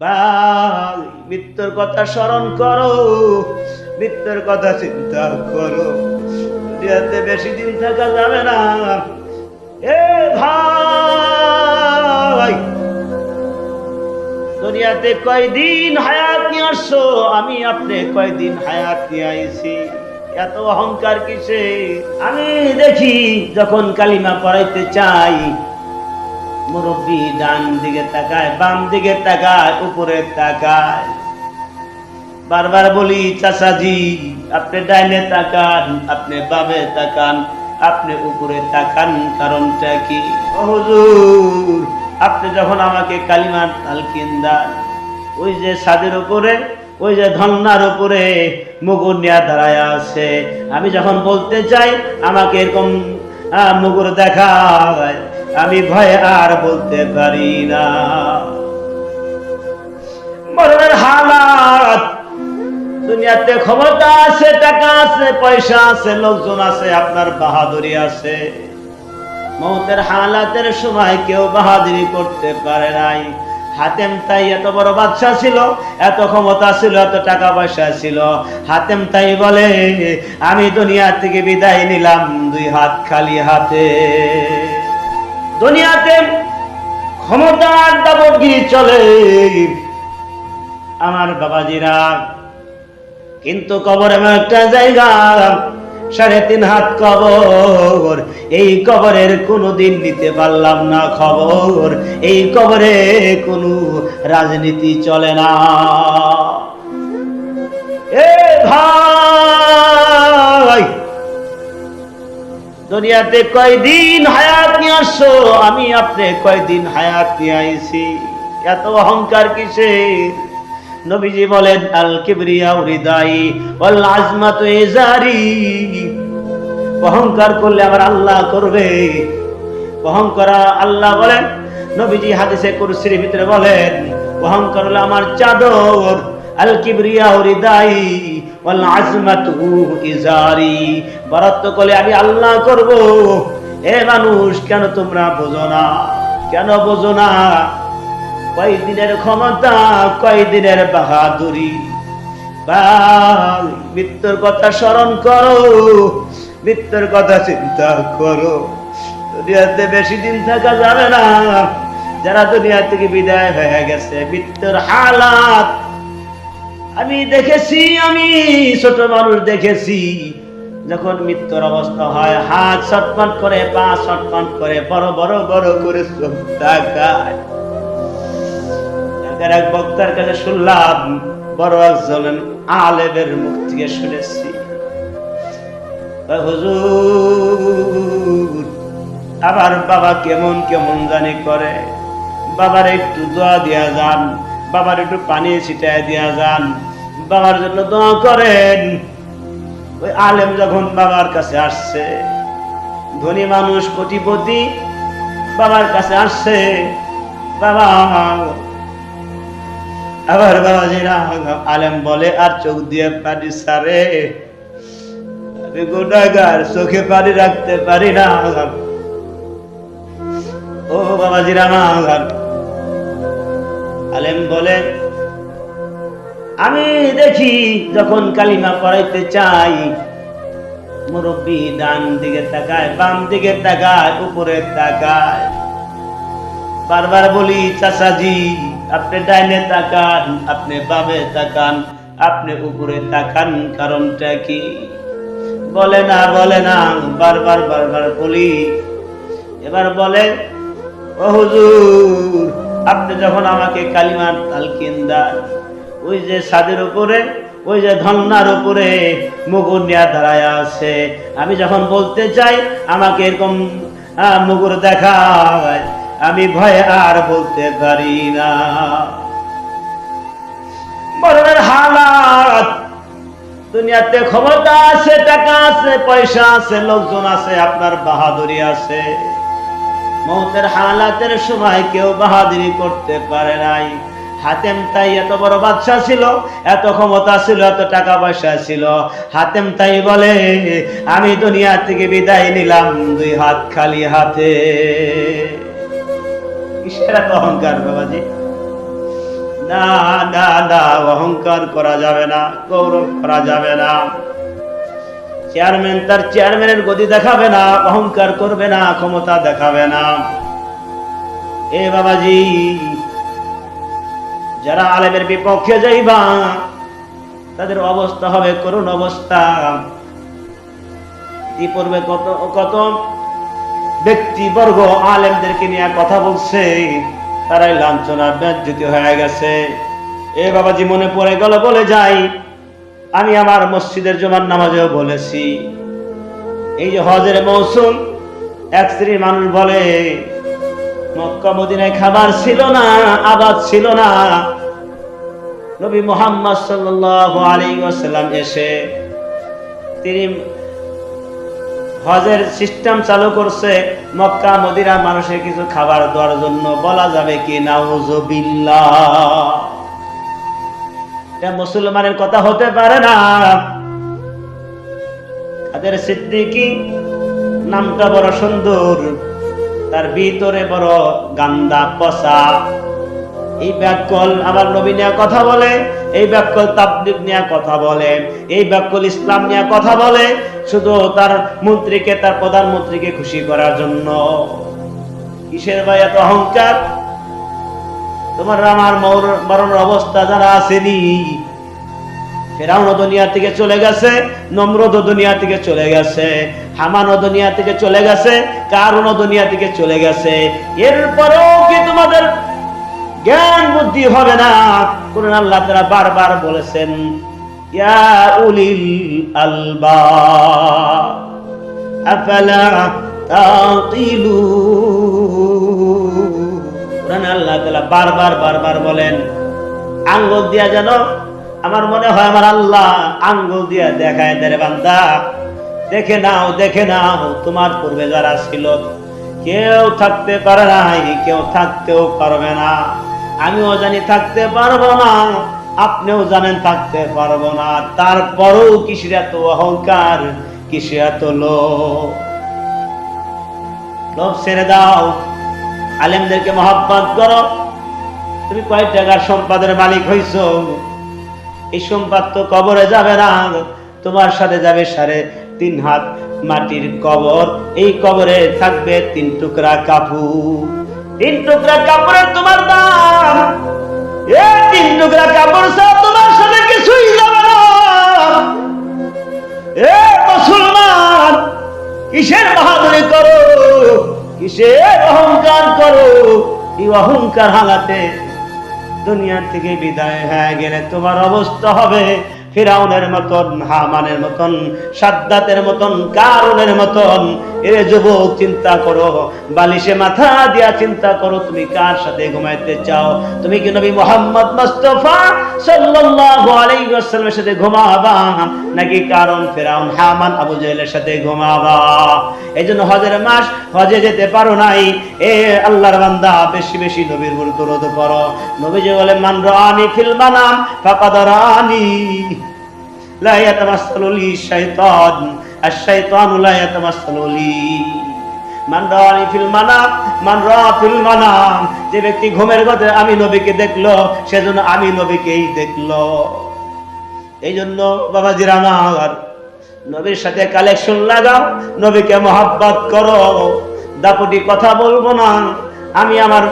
ভাই মৃত্যুর কথা স্মরণ করো, মৃত্যুর কথা চিন্তা করো। দুনিয়াতে বেশি দিন থাকা যাবে না। এ ভাই, দুনিয়াতে কয়দিন হায়াত নিয়ে আসছো? আমি আপনি কয়দিন হায়াত নিয়ে আইছি? এত অহংকার কিসে? আমি দেখি যখন কালিমা পড়াইতে চাই মুরব্বী ডান দিকে তাকায়, বাম দিকে তাকায়, উপরে তাকায়। বারবার বলি, চাচাজি, আপনি ডাইনে তাকান, আপনি বামে তাকান, আপনি উপরে তাকান, কারণটা কি? আপনি যখন আমাকে কালিমার তালকিন দেন, ওই যে ছাদের উপরে, ওই যে ধন্নার উপরে মুগুর নিয়ে দাঁড়ায় আছে, আমি যখন বলতে চাই, আমাকে এরকম মুগুর দেখায় আমি ভয়ে আর বলতে পারি না। মরণের হালাত, দুনিয়াতে ক্ষমতা আছে, টাকা আছে, পয়সা আছে, লোকজন আছে, আপনার বাহাদুরি আছে। মৌতের হালাতের সময় কেউ বাহাদুরি করতে পারে নাই। হাতেম তাই এত বড় বাদশা ছিল, এত ক্ষমতা ছিল, এত টাকা পয়সা ছিল। হাতেম তাই বলে, আমি দুনিয়া থেকে বিদায় নিলাম, দুই হাত খালি হাতে। দুনিয়াতে ক্ষমতার দাবটগিরি চলে। আমার বাবাজিরা, কিন্তু কবর এমন একটা জায়গা, সাড়ে তিন হাত কবর। এই কবরের কোনো দিন নিতে পারলাম না খবর। এই কবরে কোনো রাজনীতি চলে না। এ ভাই! দুনিয়াতে কয়দিন হায়াত নিয়ে আসছো? আমি আপনি কয়দিন হায়াত নিয়ে আইছি? এত অহংকার কিসের নবীজি বলেন, আল কিবরিয়া হৃদয় ওয়াল আজমাতু ইজারি। অহংকার করলে আবার আল্লাহ করবে। অহংকার আল্লাহ বলেন, নবীজি হাদিসে কুরসির ভিতরে বলেন, অহংকার হলো আমার চাদর। করলে আমি আল্লাহ করব। এ মানুষ, কেন তোমরা বোঝো না? কেন বোঝো না? কয়দিনের ক্ষমতা, কয়দিনের বাহাদুরি? মৃত্যুর কথা স্মরণ করো। মৃত্যুর কথা চিন্তা করো। দুনিয়াতে বেশি দিন থাকা যাবে না। যারা দুনিয়া থেকে বিদায় হয়ে গেছে, মৃত্যুর হালাত আমি দেখেছি, আমি ছোট মানুষ দেখেছি। যখন মৃত্যুর অবস্থা হয়, হাত ছটফট করে, পা ছটফট করে, বড় বড় বড় করে তাকায়। এক বক্তার কাছে শুনলাম, বড় একজন আলেমের মুখ থেকে শুনেছি। হুজুর আবার বাবা কেমন কেমন জানি করে। বাবার একটু দোয়া দিয়া যান। বাবার একটু পানি ছিটায় দিয়া যান। বাবার জন্য দোয়া করেন। ওই আলেম যখন বাবার কাছে আসছে, ধনী মানুষ, কোটিপতি, বাবার কাছে আসছে, বাবা, আবার বাবাজিরা আলেম বলে, আর চোখ দিয়ে পানি সারে গোটাগার চোখে পানি রাখতে পারি না ও বাবাজিরা আমার আলেম বলে, আমি দেখি যখন কালিমা পড়াইতে চাই, মুরব্বী ডান দিকে তাকায়, বাম দিকে তাকায়, উপরে তাকায়। বারবার বলি, চাচাজি, আপনি ডাইনে তাকান, আপনি বামে তাকান, আপনি উপরে তাকান, কারণটা কি? বলে না বলে না, বারবার বারবার বলি। এবার বলে, ও হুজুর আপনি যখন আমাকে কালিমার তালকিন দেন, ওই যে ছাদের উপরে, ওই যে ধন্নার উপরে মুগুর নিয়ে দাঁড়ায় আছে। আমি যখন বলতে চাই, আমাকে এরকম মুগুর দেখায়, আমি ভয়ে আর বলতে পারি না। মরণের হালাত, দুনিয়াতে ক্ষমতা আছে, টাকা আছে, পয়সা আছে, লোকজন আছে, আপনার বাহাদুরি আছে। মৌতের হালাতের সময় কেউ বাহাদুরি করতে পারে নাই। হাতেম তাই এত বড় বাদশা ছিল, এত ক্ষমতা ছিল, এত টাকা পয়সা ছিল। হাতেম তাই বলে, আমি দুনিয়া থেকে বিদায় নিলাম দুই হাত খালি হাতে। অহংকার বাবাজি? না না না, অহংকার করা যাবে না, গৌরব করা যাবে না। চেয়ারম্যান তার চেয়ারম্যানের গতি দেখাবে না, অহংকার করবে না, ক্ষমতা দেখাবে না। এ বাবাজি, যারা আলেমের বিপক্ষে যাইবা, তাদের অবস্থা হবে করুণ অবস্থা। ইতিপূর্বে কত কত ব্যক্তিবর্গ আলেমদেরকে নিয়ে কথা বলছে, তারাই লাঞ্ছনা ব্যাজ্যুতি হয়ে গেছে। এ বাবাজি মনে পড়ে গেল, বলে যাই। আমি আমার মসজিদের জমার নামাজেও বলেছি, এই যে হজের মৌসুম, এক শ্রেণির মানুষ বলে, মক্কা মদিনায় খাবার ছিল না, আবাদ ছিল না। নবী মোহাম্মদ সাল্লাল্লাহু আলাইহি ওয়াসাল্লাম এসে তিনি হজের সিস্টেম চালু করছে, মক্কা মদিরা মানুষের কিছু খাবার দেওয়ার জন্য বলা যাবে কি, নাউজুবিল্লাহ। এটা মুসলমানের কথা হতে পারে না। তাদের সিদ্দিকি? নামটা বড় সুন্দর। তার ভিতরে বড় গান্দা পচা। এই ব্যাকল আমার নবী নিয়ে কথা বলে, এই ব্যাকল তাবলিগ নিয়ে কথা বলে, এই ব্যাকল ইসলাম নিয়ে কথা বলে, শুধু তার মন্ত্রীকে, তার প্রধানমন্ত্রীকে খুশি করার জন্য। কিসের ভাই এত অহংকার? তোমার আমার মর- মরণের অবস্থা যারা আসেনি, ফেরাউন দুনিয়া থেকে চলে গেছে নম্রদ দুনিয়া থেকে চলে গেছে হামান দুনিয়া থেকে চলে গেছে কারণ দুনিয়া থেকে চলে গেছে। এরপরেও কি তোমাদের জ্ঞান বুদ্ধি হবে না? কোন আল্লাহ তারা বারবার বলেছেন, ইয়া উলিল আলবা, আফালা কোরআন আল্লাহ বারবার বারবার বলেন, আঙ্গুল দিয়া যেন আমার মনে হয় আমার আল্লাহ আঙ্গুল দিয়া দেখায় দেরে বান্দা। দেখে নাও দেখে নাও, তোমার পূর্বে যারা ছিল, কেউ থাকতে পারে নাই, কেউ থাকতেও পারবে না। আমিও জানি থাকতে পারব না, আপনিও জানেন থাকতে পারব না। তারপরেও কিসের এত অহংকার, কিসের এত লোভ? লোভ ছেড়ে দাও আলেমদেরকে মহাব্বত করো। তুমি কয় টাকার সম্পাদের মালিক হইছো? এই সম্পদ তো কবরে যাবে না। তোমার সাথে যাবে সাড়ে তিন হাত মাটির কবর। এই কবরে থাকবে তিন টুকরা কাপড়। তিন টুকরা কাপড়ের তোমার দাম। এ তিন টুকরা কাপড় সব তোমার সাথে কিছুই যাবে না। এ মুসলমান, কিসের বাহাদুরি করো? কিসের অহংকার করো? এই অহংকার হাঙাতে দুনিয়ার থেকে বিদায় হয়ে গেলে তোমার অবস্থা হবে ফিরাউনের মতন, হামানের মতন, সাদ্দাতের মতন কারণের মতন। এ যুবক, চিন্তা করো। বালিশে মাথা দিয়া চিন্তা করো, তুমি কার সাথে ঘুমাইতে চাও? তুমি কি নবী মোহাম্মদ মুস্তাফা সাল্লাল্লাহু আলাইহি ওয়াসাল্লামের সাথে ঘুমাবা, নাকি কারণ ফিরাউন হামান আবু জাহেলের সাথে ঘুমাবা? এইজন্য হজের মাস, হজে যেতে পারো নাই। এ আল্লাহর বান্দা, বেশি বেশি নবীর উপর দরুদ পড়ো। নবী যে বলে, মান রানি ফিল মানাম, ফাকাদ রানি লা ইয়াতামাসসালু লি শাইতান। যে ব্যক্তি ঘুমের ঘরে আমি নবীকে দেখল, সেজন্য আমি নবীকেই দেখল। এই জন্য বাবাজির আমার নবীর সাথে কালেকশন লাগাও, নবীকে মহাব্বত করো। দাপটি কথা বলব না। আমি আমার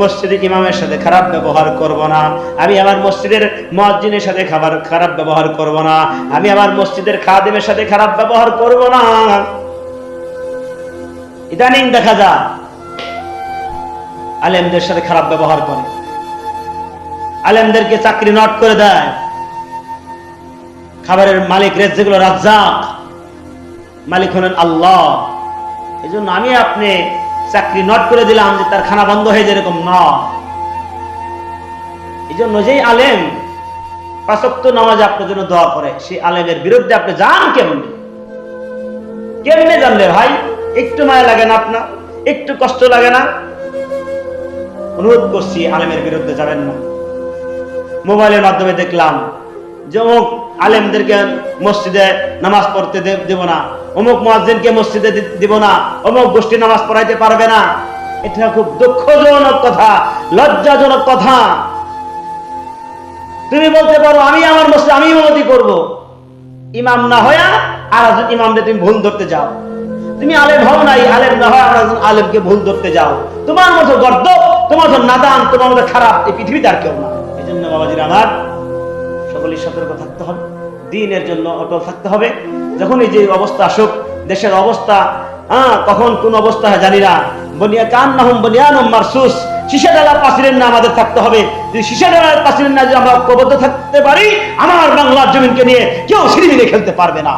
মসজিদের ইমামের সাথে খারাপ ব্যবহার করব না। আমি আমার মসজিদের মসজিদের সাথে খাবার খারাপ ব্যবহার করব না। আমি আমার মসজিদের খাদেমের সাথে খারাপ ব্যবহার করব না। ইদানিং দেখা যায়, আলেমদের সাথে খারাপ ব্যবহার করে। আলেমদেরকে চাকরি নট করে দেয়। খাবারের মালিক রেজ যেগুলো রাজ্জাক। মালিক হলেন আল্লাহ। এই জন্য আমি আপনি চাকরি নট করে দিলাম যে তার খানা বন্ধ হয়ে যেরকম ন। এই জন্য যেই আলেম পাঁচক্ত নামাজ আপনার জন্য দোয়া করে, সেই আলেমের বিরুদ্ধে আপনি যান কেমনে? কেমনে জানলে ভাই? একটু মায়া লাগে না আপনার? একটু কষ্ট লাগে না? অনুরোধ করছি আলেমের বিরুদ্ধে যাবেন না। মোবাইলের মাধ্যমে দেখলাম যে আলেমদেরকে মসজিদে নামাজ পড়তে দেব না। অমুক মুয়াজ্জিনকে মসজিদে দিব না, অমুক গোষ্ঠী নামাজ পড়াইতে পারবে না। এটা খুব দুঃখজনক কথা, লজ্জাজনক কথা। তুমি বলতে পারো, আমি আমার মসজিদ, আমি ইমামতি করব। ইমাম না হয়া আর একজন তুমি ভুল ধরতে যাও। তুমি আলেম হও নাই, আলেম না হয় আর একজন আলেমকে ভুল ধরতে যাও। তোমার মতো গর্দ তোমার মতো নাদান, তোমার মতো খারাপ এই পৃথিবীতে আর কেউ না। এই জন্য বাবাজির আমার, সকলের সতর্ক থাকতে হবে, দিনের জন্য অটল থাকতে হবে। যখন এই যে অবস্থা আসুক, দেশের অবস্থা হ্যাঁ কখন কোন অবস্থা জানি না। বনিয়া কান না হুম বনিয়ান মারসুস। শিশা ডালা পাচিরের না আমাদের থাকতে হবে। যদি শিশা ডালার পাচিরের না যদি আমরা ঐক্যবদ্ধ থাকতে পারি, আমার বাংলার জমিনকে নিয়ে কেউ সিঁড়ি খেলতে পারবে না।